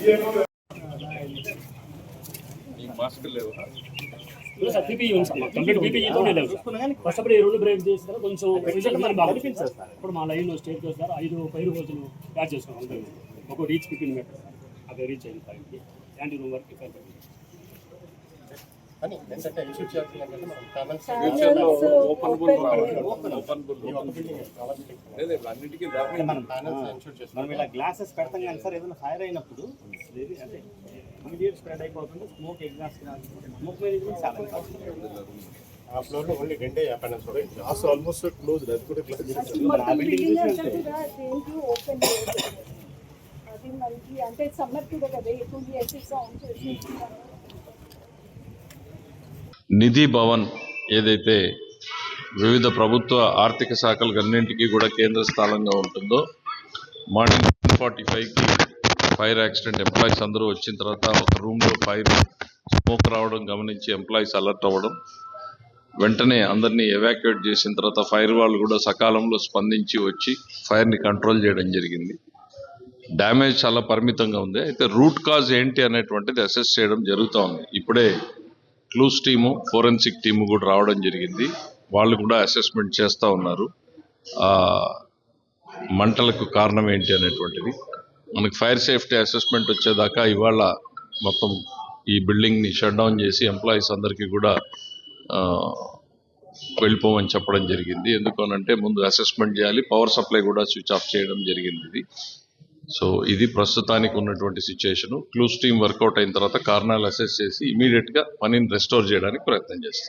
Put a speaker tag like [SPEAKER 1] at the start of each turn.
[SPEAKER 1] Yeah, లేదు sir PPE ఉంది sir complete పీపీఈతోనే లేవు సార్ ఫస్ట్ అప్పుడు ఈ రెండు బ్రేక్ చేస్తారు కొంచెం రిజల్ట్ మరి బాగా సార్. ఇప్పుడు మా లైన్ స్టేట్ చేస్తారు ఐదు పైరు రోజులు యాడ్ చేసుకున్నాం అంతే ఒక రీచ్ ఫిఫ్టీన్ మీటర్ అదే రీచ్ అయింది పాయింట్కి యాంటీ రూమ్ వరకు ఇక్కడ
[SPEAKER 2] అని ఏంటంటే ఇష్యూ చేయాల్సింది ఏంటంటే మనం ఇన్షూర్ చేస్తాం.
[SPEAKER 3] మనం ఇలా గ్లాసెస్ పెడతాం కానీ సార్ ఏదైనా ఫైర్ అయినప్పుడు ఇది అంటే ఇమీడియట్ స్ప్రెడ్ అయిపోతుంది. స్మోక్ ఎగ్జాస్ట్ స్మోక్ మేనేజ్మెంట్ చాలా.
[SPEAKER 2] ఆ ఫ్లోర్లో ఓన్లీ రెండే ప్యానల్స్ ఉన్నాయి గ్లాస్ ఆల్మోస్ట్ క్లోజ్ అది కూడా క్లోజ్
[SPEAKER 4] బిల్డింగ్ ఓపెన్ అది మనకి అంటే సమ్మర్ కూడా కదా ఎక్కువ ఏసీ ఆన్ చేసి
[SPEAKER 5] నిధి భవన్ ఏదైతే వివిధ ప్రభుత్వ ఆర్థిక శాఖలకు అన్నింటికీ కూడా కేంద్ర స్థానంగా ఉంటుందో మార్నింగ్ ఫార్టీ ఫైవ్కి ఫైర్ యాక్సిడెంట్ ఎంప్లాయీస్ అందరూ వచ్చిన తర్వాత ఒక రూమ్లో ఫైర్ స్మోక్ రావడం గమనించి ఎంప్లాయీస్ అలర్ట్ అవ్వడం వెంటనే అందరినీ ఎవాక్యుయేట్ చేసిన తర్వాత ఫైర్ వాళ్ళు కూడా సకాలంలో స్పందించి వచ్చి ఫైర్ని కంట్రోల్ చేయడం జరిగింది. డ్యామేజ్ చాలా పరిమితంగా ఉంది. అయితే రూట్ కాజ్ ఏంటి అనేటువంటిది అసెస్ చేయడం జరుగుతూ ఉంది. ఇప్పుడే క్లూస్ టీము ఫోరెన్సిక్ టీము కూడా రావడం జరిగింది. వాళ్ళు కూడా అసెస్మెంట్ చేస్తూ ఉన్నారు. మంటలకు కారణం ఏంటి అనేటువంటిది. మనకి ఫైర్ సేఫ్టీ అసెస్మెంట్ వచ్చేదాకా ఇవాళ మొత్తం ఈ బిల్డింగ్ని షట్ డౌన్ చేసి ఎంప్లాయీస్ అందరికీ కూడా వెళ్ళిపోమని చెప్పడం జరిగింది. ఎందుకనంటే ముందు అసెస్మెంట్ చేయాలి పవర్ సప్లై కూడా స్విచ్ ఆఫ్ చేయడం జరిగింది. ఇది సో ఇది ప్రస్తుతానికి ఉన్నటువంటి సిచ్యుయేషన్ క్లూస్ టీమ్ వర్కౌట్ అయిన తర్వాత కారణాలు అసెస్ చేసి ఇమీడియట్గా పనిని రెస్టోర్ చేయడానికి ప్రయత్నం చేస్తాం.